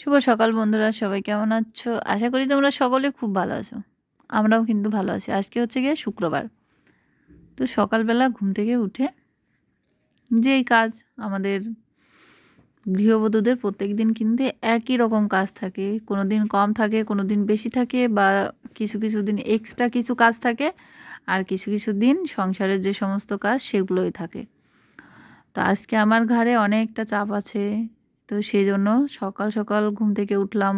শুভ সকাল বন্ধুরা, সবাই কেমন আছো? আশা করি তোমরা সকলে খুব ভালো আছো। আমরাও কিন্তু ভালো আছি। আজকে হচ্ছে গিয়ে শুক্রবার। তো সকালবেলা ঘুম থেকে উঠে যেই কাজ আমাদের গৃহবধূদের প্রত্যেক দিন কিন্তু একই রকম কাজ থাকে। কোনো দিন কম থাকে কোনো দিন বেশি থাকে বা কিছু কিছু দিন এক্সট্রা কিছু কাজ থাকে আর কিছু কিছু দিন সংসারের যে সমস্ত কাজ সেগুলোই থাকে। তো আজকে আমার ঘরে অনেকটা চাপ আছে। তো সেই জন্য সকাল সকাল ঘুম থেকে উঠলাম।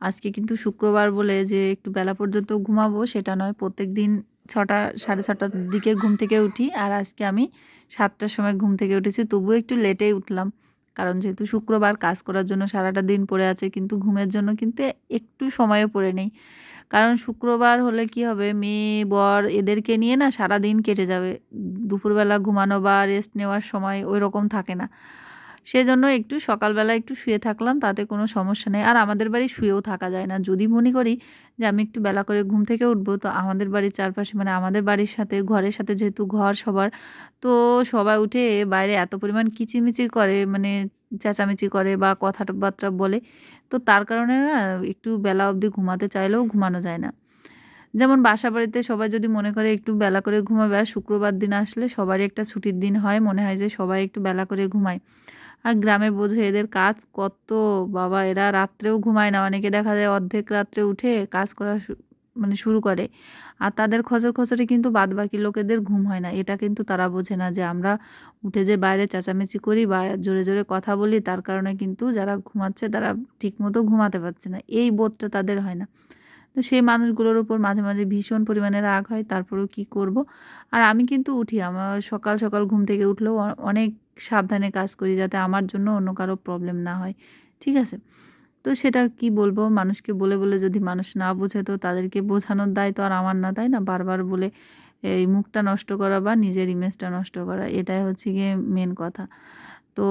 আজকে কিন্তু শুক্রবার বলে যে একটু বেলা পর্যন্ত ঘুমাবো, সেটা নয়। প্রত্যেক দিন ছটা, সাড়ে ছটার দিকে ঘুম থেকে উঠি আর আজকে আমি সাতটার সময় ঘুম থেকে উঠেছি। তবুও একটু লেটেই উঠলাম। কারণ যেহেতু শুক্রবার, কাজ করার জন্য সারাটা দিন পড়ে আছে, কিন্তু ঘুমের জন্য কিন্তু একটু সময়ও পড়ে নেই। কারণ শুক্রবার হলে কি হবে? মেয়ে, বর এদেরকে নিয়ে না সারা দিন কেটে যাবে। দুপুরবেলা ঘুমানো বা রেস্ট নেওয়ার সময় ওই রকম থাকে না। সেজন্য একটু সকালবেলা একটু শুয়ে থাকলাম, তাতে কোনো সমস্যা নেই। আর আমাদের বাড়ি শুয়েও থাকা যায় না। যদি মনে করি যে আমি একটু বেলা করে ঘুম থেকে উঠবো, তো আমাদের বাড়ির চারপাশে মানে আমাদের বাড়ির সাথে, ঘরের সাথে যেহেতু ঘর সবার, তো সবাই উঠে বাইরে এত পরিমাণ কিচিরমিচির করে মানে চেঁচামেচি করে বা কথাবার্তা বলে, তো তার কারণে না একটু বেলা অবধি ঘুমাতে চাইলেও ঘুমানো যায় না। যেমন বাসা বাড়িতে সবাই যদি মনে করে একটু বেলা করে ঘুমাবে, আর শুক্রবার দিন আসলে সবারই একটা ছুটির দিন হয়, মনে হয় যে সবাই একটু বেলা করে ঘুমায়। আর গ্রামে বোঝো এদের কাজ কত? বাবা, এরা রাত্রেও ঘুমায় না। অনেকে দেখা যায় অর্ধেক রাত্রে উঠে কাজ করা মানে শুরু করে। আর তাদের খচর খচরে কিন্তু বাদ বাকি লোকেদের ঘুম হয় না। এটা কিন্তু তারা বোঝে না যে আমরা উঠে যে বাইরে চেঁচামেচি করি বা জোরে জোরে কথা বলি, তার কারণে কিন্তু যারা ঘুমাচ্ছে তারা ঠিকমতো ঘুমাতে পারছে না। এই বোধটা তাদের হয় না। তো সেই মানুষগুলোর উপর মাঝে মাঝে ভীষণ পরিমাণে রাগ হয়। তারপরেও কি করব? আর আমি কিন্তু উঠি। আমার সকাল সকাল ঘুম থেকে উঠলেও অনেক সাবধানে কাজ করি যাতে আমার জন্য অন্য কারও প্রবলেম না হয়। ঠিক আছে? তো সেটা কি বলব? মানুষকে বলে বলে যদি মানুষ না বোঝে তো তাদেরকে বোঝানোর দায় তো আর আমার না, তাই না? বারবার বলে এই মুখটা নষ্ট করা বা নিজের ইমেজটা নষ্ট করা, এটাই হচ্ছে গিয়ে মেন কথা। তো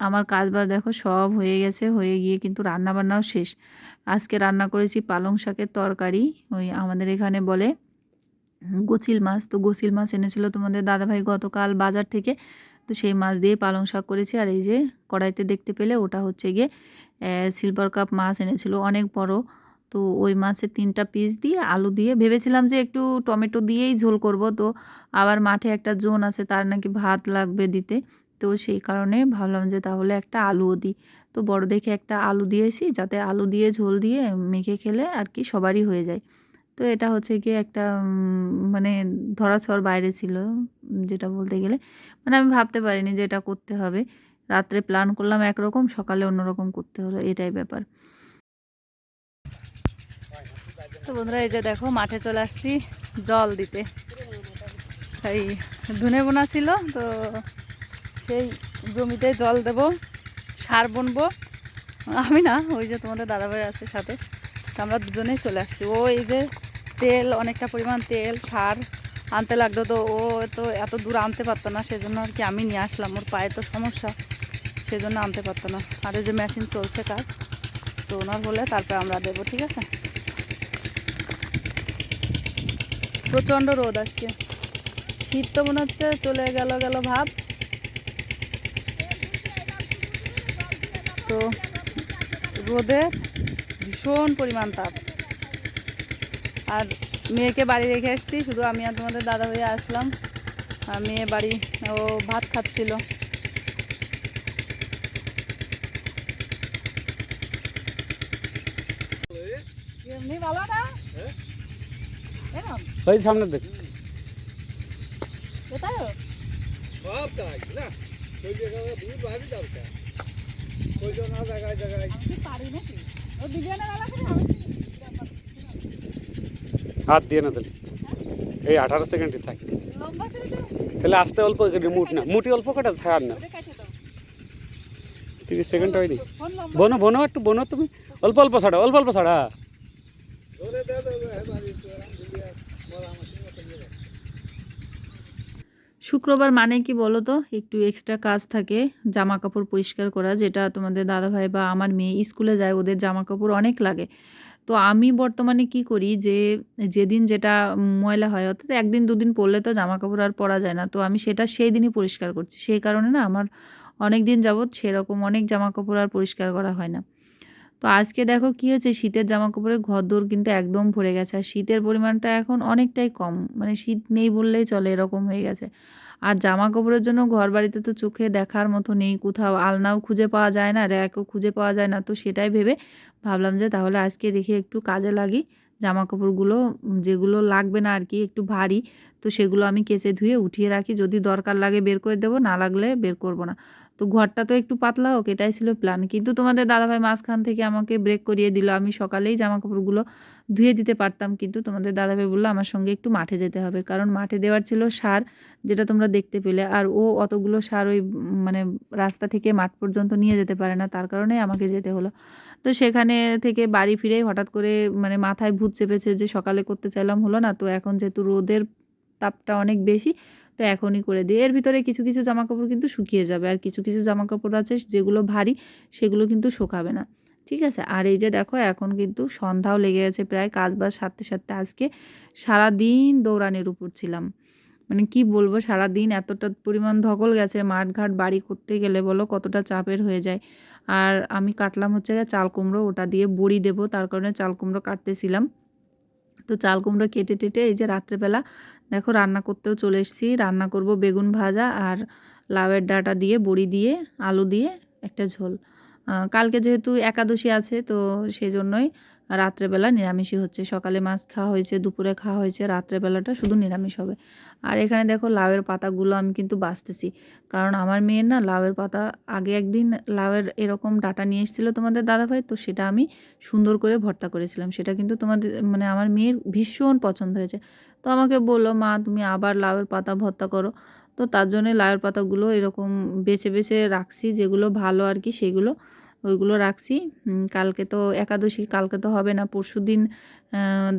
আমার কাজ বাজ দেখো সব হয়ে গেছে, হয়ে গিয়ে কিন্তু রান্না বান্নাও শেষ। আজকে রান্না করেছি পালং শাকের তরকারি, ওই আমাদের এখানে বলে গোছিল মাছ। তো গোছিল মাছ এনেছিল তোমাদের দাদাভাই গতকাল বাজার থেকে। তো সেই মাছ দিয়ে পালং শাক করেছি। আর এই যে কড়াইতে দেখতে পেলে ওটা হচ্ছে গিয়ে সিলভার কাপ মাছ এনেছিল, অনেক বড়। তো ওই মাছের তিনটা পিস দিয়ে আলু দিয়ে ভেবেছিলাম যে একটু টমেটো দিয়েই ঝোল করব। তো আবার মাঠে একটা জোন আছে, তার নাকি ভাত লাগবে দিতে। তো সেই কারণে ভাবলাম যে তাহলে একটা আলুও দিই। তো বড় দেখে একটা আলু দিয়েছি, যাতে আলু দিয়ে ঝোল দিয়ে মেখে খেলে আর কি সবারই হয়ে যায়। তো এটা হচ্ছে গিয়ে একটা মানে ধরাছোঁয়ার বাইরে ছিল, যেটা বলতে গেলে। মানে আমি ভাবতে পারিনি যে এটা করতে হবে। রাত্রে প্ল্যান করলাম একরকম, সকালে অন্যরকম করতে হলো, এটাই ব্যাপার। তো বন্ধুরা, এই যে দেখো, মাঠে চলে আসছি জল দিতে। এই ধুনে বোনা ছিল, তো সেই জমিতে জল দেব, সার বুনবো। আমি না, ওই যে তোমাদের দাদাভাই আছে সাথে আমরা দুজনেই চলে আসছি। ও এই যে তেল, অনেকটা পরিমাণ তেল, সার আনতে লাগতো তো ও তো এত দূর আনতে পারতো না, সেজন্য আর কি আমি নিয়ে আসলাম। ওর পায়ে তো সমস্যা, সেজন্য আনতে পারতো না। আর এই যে মেশিন চলছে কাজ, তো ওনার হলে তারপরে আমরা দেবো, ঠিক আছে? প্রচণ্ড রোদ আজকে। শীত তো মনে হচ্ছে চলে গেল গেল ভাব। তো রোদে ভীষণ পরিমাণ তাপ। আর মেয়েকে বাড়ি রেখে এসছি শুধু আমি আর তোমাদের দাদা হয়ে আসলাম। আর মেয়ে বাড়ি ও ভাত খাচ্ছিল। ভালো না? ওই সামনে দেখ এটাও সব তাই না? ওই ভাবি দরকার। ওই জন্য জায়গায় জায়গায় পারি নাকি? ও করে আমি হাত দিয়ে না তাহলে। এই আঠারো সেকেন্ডে থাকে। তাহলে আস্তে অল্প মুট না। মুটি অল্প কটা থাকার না। তিরিশ সেকেন্ড হয়নি। বনো বনো একটু, বনো তুমি। অল্প অল্প ছাড়া, অল্প অল্প ছাড়া। শুক্রবার মানে কি বলো তো? একটু এক্সট্রা কাজ থাকে জামা কাপড় পরিষ্কার করা, যেটা তোমাদের দাদাভাই বা আমার মেয়ে স্কুলে যায়, ওদের জামা কাপড় অনেক লাগে। তো আমি বর্তমানে কি করি যে, যেদিন যেটা ময়লা হয়, অর্থাৎ একদিন দুদিন পরলে তো জামা কাপড় আর পরা যায় না, তো আমি সেটা সেই দিনই পরিষ্কার করছি। সেই কারণে না আমার অনেক দিন যাবৎ সেরকম অনেক জামা কাপড় আর পরিষ্কার করা হয় না। তো আজকে দেখো কি হচ্ছে শীতের জামা কাপড়ের ঘর ঘরদোর কিন্তু একদম ভরে গেছে, আর শীতের পরিমাণটা এখন অনেকটাই কম মানে শীত নেই বললেই চলে, এরকম হয়ে গেছে। আর জামা কাপড়ের জন্য ঘর বাড়িতে তো চোখে দেখার মতো নেই। কোথাও আলনাও খুঁজে পাওয়া যায় না, র্যাকও খুঁজে পাওয়া যায় না। তো সেটাই ভেবে ভাবলাম যে তাহলে আজকে দেখি একটু কাজে লাগি। জামা কাপড়গুলো যেগুলো লাগবে না আর কি একটু ভারী, তো সেগুলো আমি কেচে ধুয়ে উঠিয়ে রাখি। যদি দরকার লাগে বের করে দেবো, না লাগলে বের করব না। তো ঘরটা তো একটু পাতলা হোক, এটাই ছিল প্ল্যান কিন্তু তোমাদের দাদাভাই মাঝখান থেকে আমাকে ব্রেক করিয়ে দিল। আমি সকালেই জামা কাপড়গুলো ধুয়ে দিতে পারতাম, কিন্তু তোমাদের দাদাভাই বলল, আমার সঙ্গে একটু মাঠে যেতে হবে। কারণ মাঠে দেওয়ার ছিল সার, যেটা তোমরা দেখতে পেলে। আর ও অতগুলো সার ওই মানে রাস্তা থেকে মাঠ পর্যন্ত নিয়ে যেতে পারে না, তার কারণে আমাকে যেতে হলো। তো সেখানে থেকে বাড়ি ফিরেই হঠাৎ করে মানে মাথায় ভূত চেপেছে যে সকালে করতে চাইলাম হলো না। তো এখন যেহেতু রোদের তাপটা অনেক বেশি তো এখনই করে দিই। এর ভিতরে কিছু কিছু জামা কাপড় কিন্তু শুকিয়ে যাবে আর কিছু কিছু জামা কাপড় আছে যেগুলো ভারী, সেগুলো কিন্তু শুকাবে না। ঠিক আছে? আর এই যে দেখো, এখন কিন্তু সন্ধ্যাও লেগে গেছে প্রায়, কাজ বাজ সারতে সারতে আজকে সারাদিন দৌড়ানির উপর ছিলাম। মানে কি বলব, সারাদিন এতটা পরিমাণ ধকল গেছে, মাঠঘাট, বাড়ি করতে গেলে বলো কতটা চাপের হয়ে যায়। আর আমি কাটলাম হচ্ছে চাল কুমড়ো, ওটা দিয়ে বড়ি দেবো, তার কারণে চাল কুমড়ো কাটতেছিলাম। তো চাল কুমড়ো কেটে টেটে এই যে রাত্রেবেলা দেখো রান্না করতেও চলে এসেছি। রান্না করব বেগুন ভাজা আর লাউয়ের ডাটা দিয়ে, বড়ি দিয়ে, আলু দিয়ে, একটা ঝোল। কালকে যেহেতু একাদশী আছে তো সেজন্যই রাত্রেবেলা নিরামিষই হচ্ছে। সকালে মাছ খাওয়া হয়েছে, দুপুরে খাওয়া হয়েছে, রাত্রেবেলাটা শুধু নিরামিষ হবে। আর এখানে দেখো লাউয়ের পাতাগুলো আমি কিন্তু বাছতেছি কারণ আমার মেয়ের না লাউয়ের পাতা আগে একদিন লাউয়ের এরকম ডাটা নিয়ে এসেছিল তোমাদের দাদাভাই, তো সেটা আমি সুন্দর করে ভর্তা করেছিলাম। সেটা কিন্তু তোমাদের মানে আমার মেয়ের ভীষণ পছন্দ হয়েছে। তো আমাকে বলল, মা, তুমি আবার লাউয়ের পাতা ভর্তা করো। তো তার জন্যে লাউয়ের পাতাগুলো এরকম বেছে বেছে রাখছি, যেগুলো ভালো আর কি, সেগুলো ওইগুলো রাখছি। কালকে তো একাদশী, কালকে তো হবে না, পরশু দিন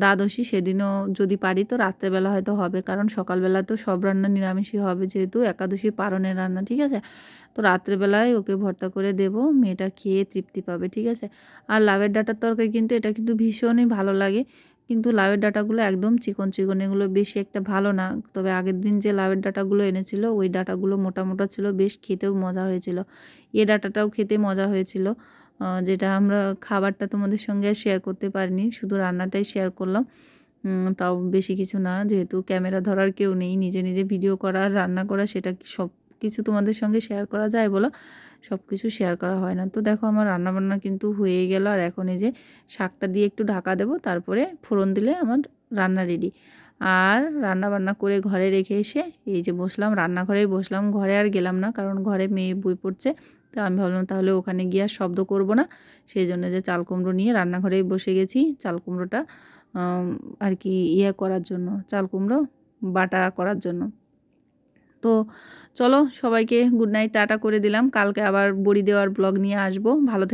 দ্বাদশী, সেদিনও যদি পারি তো রাত্রেবেলা হয়তো হবে, কারণ সকালবেলা তো সব রান্না নিরামিষই হবে যেহেতু একাদশী পারণের রান্না, ঠিক আছে? তো রাত্রেবেলায় ওকে ভর্তা করে দেব, মেয়েটা খেয়ে তৃপ্তি পাবে, ঠিক আছে? আর লাভের ডাটার তরকারি কিন্তু এটা কিন্তু ভীষণই ভালো লাগে। কিন্তু লাউয়ের ডাঁটাগুলো একদম চিকন চিকন, এগুলো বেশি একটা ভালো না। তবে আগের দিন যে লাউয়ের ডাঁটাগুলো এনেছিল, ওই ডাঁটাগুলো মোটা মোটা ছিল, বেশ খেতেও মজা হয়েছিল। এ ডাটাটাও খেতে মজা হয়েছিল। যেটা আমরা খাবারটা তোমাদের সঙ্গে শেয়ার করতে পারিনি, শুধু রান্নাটাই শেয়ার করলাম। তাও বেশি কিছু না, যেহেতু ক্যামেরা ধরার কেউ নেই, নিজে নিজে ভিডিও করা রান্না করা, সেটা সব কিছু তোমাদের সঙ্গে শেয়ার করা যায় বলো? সব কিছু শেয়ার করা হয় না। তো দেখো আমার রান্নাবান্না কিন্তু হয়ে গেল। আর এখন এই যে শাকটা দিয়ে একটু ঢাকা দেবো, তারপরে ফোড়ন দিলে আমার রান্না রেডি আর রান্না বান্না করে ঘরে রেখে এসে এই যে বসলাম, রান্নাঘরেই বসলাম। ঘরে আর গেলাম না, কারণ ঘরে মেয়ে বই পড়ছে। তো আমি ভাবলাম তাহলে ওখানে গিয়ে আর শব্দ করব না। সেই জন্য যে চাল কুমড়ো নিয়ে রান্নাঘরেই বসে গেছি। চাল কুমড়োটা আর কি ইয়ে করার জন্য, চাল কুমড়ো বাটা করার জন্য। তো চলো সবাইকে গুড নাইট টাটা করে দিলাম। কালকে আবার বড়ি দেওয়ার ব্লগ নিয়ে আসব। ভালো থেকো।